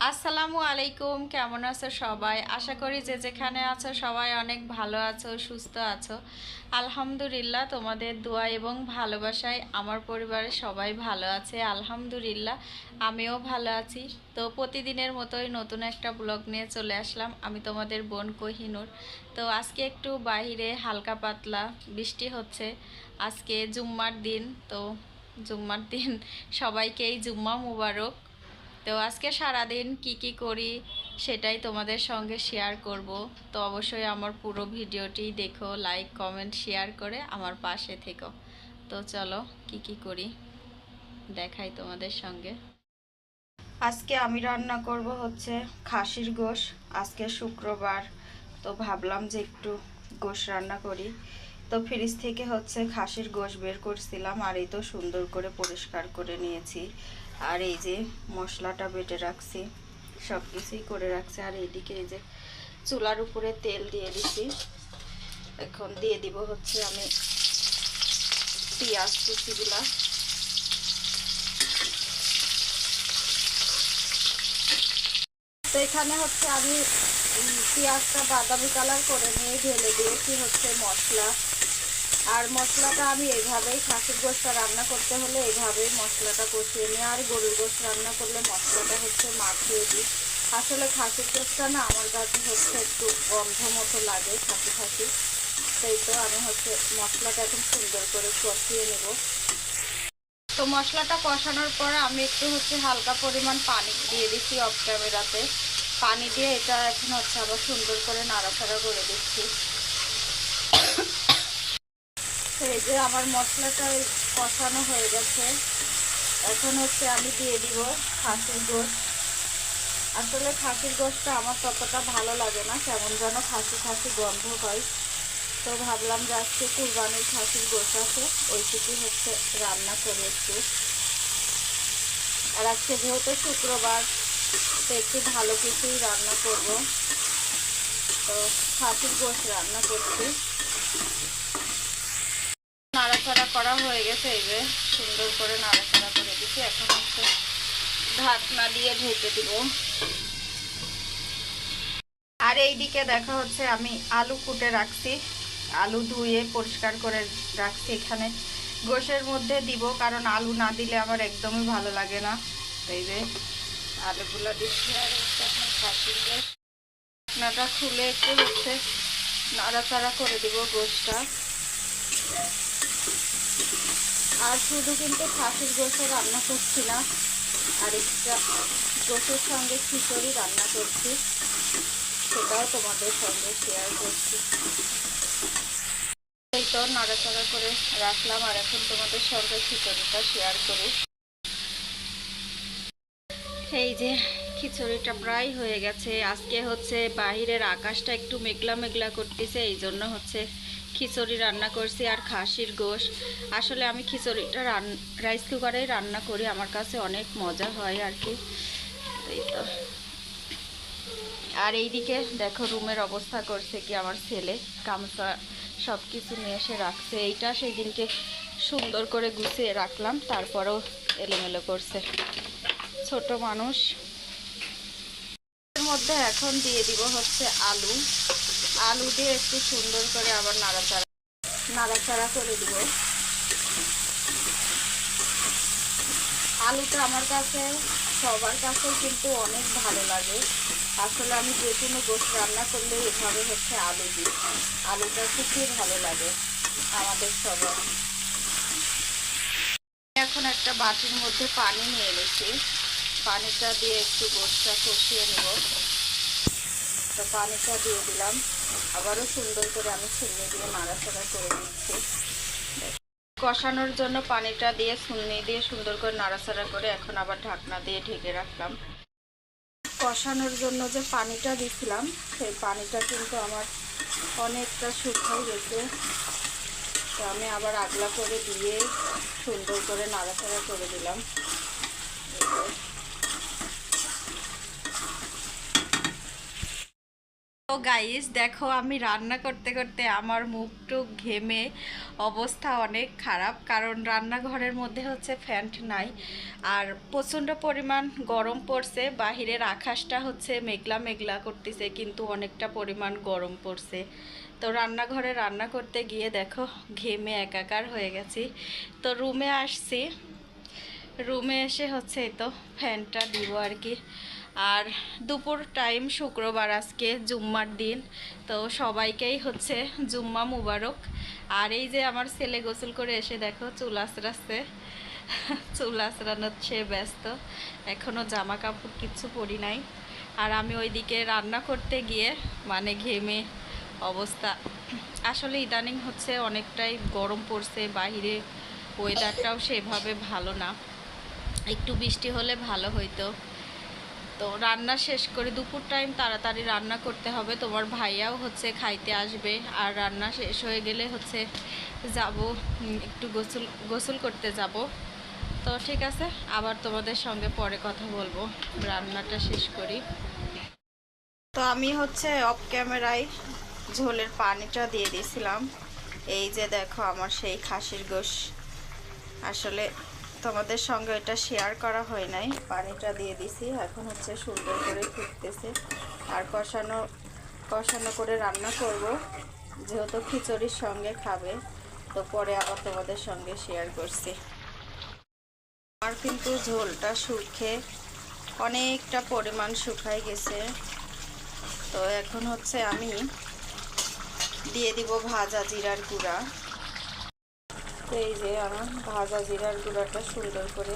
আসসালামু আলাইকুম, কেমন আছো সবাই? আশা করি যে যেখানে আছো সবাই অনেক ভালো আছো, সুস্থ আছো। আলহামদুলিল্লাহ, তোমাদের দোয়া এবং ভালোবাসায় আমার পরিবারের সবাই ভালো আছে, আলহামদুলিল্লাহ। আমিও ভালো আছি। তো প্রতিদিনের মতোই নতুন একটা ব্লগ নিয়ে চলে আসলাম। আমি তোমাদের বোন কোহিনুর। তো আজকে একটু বাইরে হালকা পাতলা বৃষ্টি হচ্ছে। আজকে জুম্মার দিন, তো জুম্মার দিন সবাইকেই জুম্মা মুবারক। তো আজকে সারাদিন কি কি করি সেটাই তোমাদের সঙ্গে শেয়ার করব। তো অবশ্যই আমার পুরো ভিডিওটি দেখো লাইক কমেন্ট শেয়ার করে আমার পাশে থেকো। তো চলো কি কি করি দেখাই তোমাদের সঙ্গে। আজকে আমি রান্না করব হচ্ছে খাসির গোশ, আজকে শুক্রবার। তো ভাবলাম যে একটু গোশ রান্না করি। তো ফ্রিজ থেকে হচ্ছে খাসির গোশ বের করছিলাম আর এই তো সুন্দর করে পরিষ্কার করে নিয়েছি। আর এই যে মশলাটা বেটে রাখছি সব কিছুই করে রাখছি। আর এইদিকে এই যে চুলার উপরে তেল দিয়ে দিছি। এখন দিয়ে দিব হচ্ছে আমি পেঁয়াজ কুচিগুলা। তো এখানে হচ্ছে আমি পেঁয়াজটা বাদামি কালার করে নিয়ে ঢেলে দিয়েছি হচ্ছে মশলা। আর মশলাটা আমি এইভাবেই খাসির গোষ্ঠটা রান্না করতে হলে এইভাবেই মশলাটা কষিয়ে নিই। আর গরুর গোষ্ঠ রান্না করলে মশলাটা হচ্ছে মাখিয়ে দিই। আসলে খাসির গোষ্ঠটা না আমার কাছে হচ্ছে একটু গন্ধ মতো লাগে খাসি খাসি। সেই তো আমি হচ্ছে মশলাটা এখন সুন্দর করে কষিয়ে নেব। তো মশলাটা কষানোর পর আমি একটু হচ্ছে হালকা পরিমাণ পানি দিয়ে দিচ্ছি অফ ক্যামেরাতে পানি দিয়ে এটা এখন হচ্ছে আবার সুন্দর করে নাড়াচাড়া করে দিচ্ছি। এই যে আমার মশলাটা কষানো হয়ে গেছে। এখন হচ্ছে আমি দিয়ে দিব খাসির গোশ। আসলে খাসির গোশটা আমার ততটা ভালো লাগে না, কেমন যেন খাসি খাসি গন্ধ হয়। তো ভাবলাম যে আজকে কুরবানির খাসির গোশ আছে, ওইটুকু হচ্ছে রান্না করে একটু। আর আজকে যেহেতু শুক্রবার, তো একটু ভালো কিছুই রান্না করব। তো খাসির গোশ রান্না করছি। নাড়াচাড়া করা হয়ে গেছে এই যে সুন্দর করে নাড়াচাড়া করে দিচ্ছি। এখন হচ্ছে ঢাকনা দিয়ে ঢেকে দিব। আর এই দিকে দেখা হচ্ছে আমি আলু কুটে রাখছি। আলু ধুয়ে পরিষ্কার করে রাখছি এখানে। গোশের মধ্যে দিব, কারণ আলু না দিলে আমার একদমই ভালো লাগে না। এই যে আলুগুলো দিচ্ছি আর ঢাকনাটা খুলে একটু হচ্ছে নাড়াচাড়া করে দিব গোশটা। আর শুধু কিন্তু খাসির গোশে রান্না করছি না, আর একটা গোশের সঙ্গে খিচুড়ি রান্না করছি। সেটাও তোমাদের সঙ্গে শেয়ার করছি। এই তো নাড়াচাড়া করে রাখলাম, আর এখন তোমাদের সঙ্গে খিচুড়িটা শেয়ার করি। এই যে খিচুড়িটা প্রায় হয়ে গেছে, আজকে হচ্ছে বাহিরের আকাশটা একটু মেঘলা মেঘলা করতেছে, এই জন্য হচ্ছে খিচুড়ি রান্না করছি আর খাসির গোশ। আসলে আমি খিচুড়িটা রান রাইস কুকারেই রান্না করি, আমার কাছে অনেক মজা হয় আর কি। এই তো। আর এইদিকে দেখো রুমের অবস্থা করছে কি আমার ছেলে, গামছা সব কিছু নিয়ে এসে রাখছে। এইটা সেই দিনকে সুন্দর করে গুছিয়ে রাখলাম, তারপরেও এলোমেলো করছে। ছোট মানুষ। মধ্যে এখন দিয়ে দিব হচ্ছে আলু। আলু দিয়ে একটু সুন্দর করে আবার নাড়াচাড়া নাড়াচাড়া করে দিব। আলুটা আমার কাছে, সবার কাছে কিন্তু অনেক ভালো লাগে। আসলে আমি যে কোনো গোশ রান্না করলে এভাবে হচ্ছে আলু দিই। আলুটা খুবই ভালো লাগে আমাদের সবার। এখন একটা বাটির মধ্যে পানি নিয়ে নিচ্ছি। পানিটা দিয়ে একটু গোশটা কষিয়ে নেব। তো পানিটা দিয়ে দিলাম। আবারও সুন্দর করে আমি ছুন্নি দিয়ে নাড়াচাড়া করে দিচ্ছি কষানোর জন্য পানিটা দিয়ে ছুন্নি দিয়ে সুন্দর করে নাড়াচাড়া করে এখন আবার ঢাকনা দিয়ে ঢেকে রাখলাম। কষানোর জন্য যে পানিটা দিছিলাম, সেই পানিটা কিন্তু আমার অনেকটা শুকাই গেছে। তো আমি আবার আগলা করে দিয়ে সুন্দর করে নাড়াচাড়া করে দিলাম। তো গাইস দেখো আমি রান্না করতে করতে আমার মুখ টুক ঘেমে অবস্থা অনেক খারাপ, কারণ রান্নাঘরের মধ্যে হচ্ছে ফ্যান নাই। আর প্রচণ্ড পরিমাণ গরম পড়ছে, বাহিরের আকাশটা হচ্ছে মেঘলা মেঘলা করতেছে, কিন্তু অনেকটা পরিমাণ গরম পড়ছে। তো রান্নাঘরে রান্না করতে গিয়ে দেখো, ঘেমে একাকার হয়ে গেছি। তো রুমে আসছি, রুমে এসে হচ্ছে এই তো ফ্যানটা দিব আর কি। আর দুপুর টাইম শুক্রবার আজকে জুম্মার দিন, তো সবাইকেই হচ্ছে জুম্মা মুবারক। আর এই যে আমার ছেলে গোসল করে এসে দেখো, চুল আঁচড়াচ্ছে। চুল আঁচড়ানোর সে ব্যস্ত। এখনও জামা কাপড় কিচ্ছু পরি নাই। আর আমি ওইদিকে রান্না করতে গিয়ে মানে ঘেমে অবস্থা। আসলে ইদানিং হচ্ছে অনেকটাই গরম পড়ছে, বাইরে ওয়েদারটাও সেভাবে ভালো না। একটু বৃষ্টি হলে ভালো হইতো। তো রান্না শেষ করে দুপুর টাইম তাড়াতাড়ি রান্না করতে হবে। তোমার ভাইয়াও হচ্ছে খাইতে আসবে আর রান্না শেষ হয়ে গেলে হচ্ছে যাব একটু গোসল গোসল করতে যাব। তো ঠিক আছে, আবার তোমাদের সঙ্গে পরে কথা বলব। রান্নাটা শেষ করি। তো আমি হচ্ছে অফ ক্যামেরায় ঝোলের পানিটা দিয়ে দিয়েছিলাম। এই যে দেখো আমার সেই খাসির গোশ। আসলে তোমাদের সঙ্গে এটা শেয়ার করা হয় নাই। পানিটা দিয়ে দিছি, এখন হচ্ছে সুন্দর করে ফুটতেছে। আর কষানো কষানো করে রান্না করব, যেহেতু খিচুড়ির সঙ্গে খাবে, তো পরে আবার তোমাদের সঙ্গে শেয়ার করছি। আমার কিন্তু ঝোলটা শুকে অনেকটা পরিমাণ শুকাই গেছে। তো এখন হচ্ছে আমি দিয়ে দিব ভাজা জিরার গুঁড়া। তো এই যে আমার ভাজা জিরার গুঁড়াটা সুন্দর করে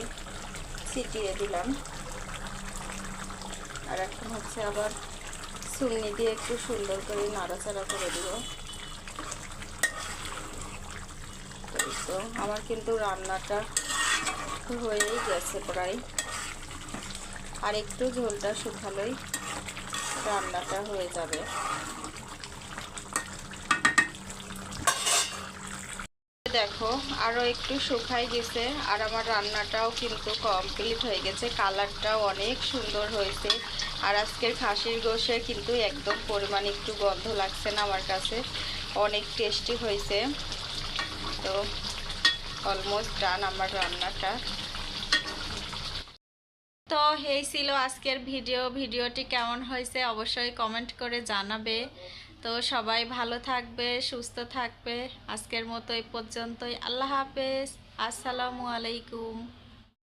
ছিটিয়ে দিলাম। আর এখন হচ্ছে আবার সুন্নি দিয়ে একটু সুন্দর করে নাড়াচাড়া করে দিব। তো, আমার কিন্তু রান্নাটা হয়েই গেছে প্রায়। আর একটু ঝোলটা শুকালেই রান্নাটা হয়ে যাবে। দেখো আরও একটু শুকাই গেছে আর আমার রান্নাটাও কিন্তু কমপ্লিট হয়ে গেছে। কালারটাও অনেক সুন্দর হয়েছে। আর আজকের খাসির গোশে কিন্তু একদম পরিমাণ একটু গন্ধ লাগছে না আমার কাছে। অনেক টেস্টি হয়েছে। তো অলমোস্ট ডান আমার রান্নাটা। তো এই ছিল আজকের ভিডিও। ভিডিওটি কেমন হয়েছে অবশ্যই কমেন্ট করে জানাবে। তো সবাই ভালো থাকবে সুস্থ থাকবে। আজকের মতো এই পর্যন্তই। আল্লাহ হাফেজ। আসসালামু আলাইকুম।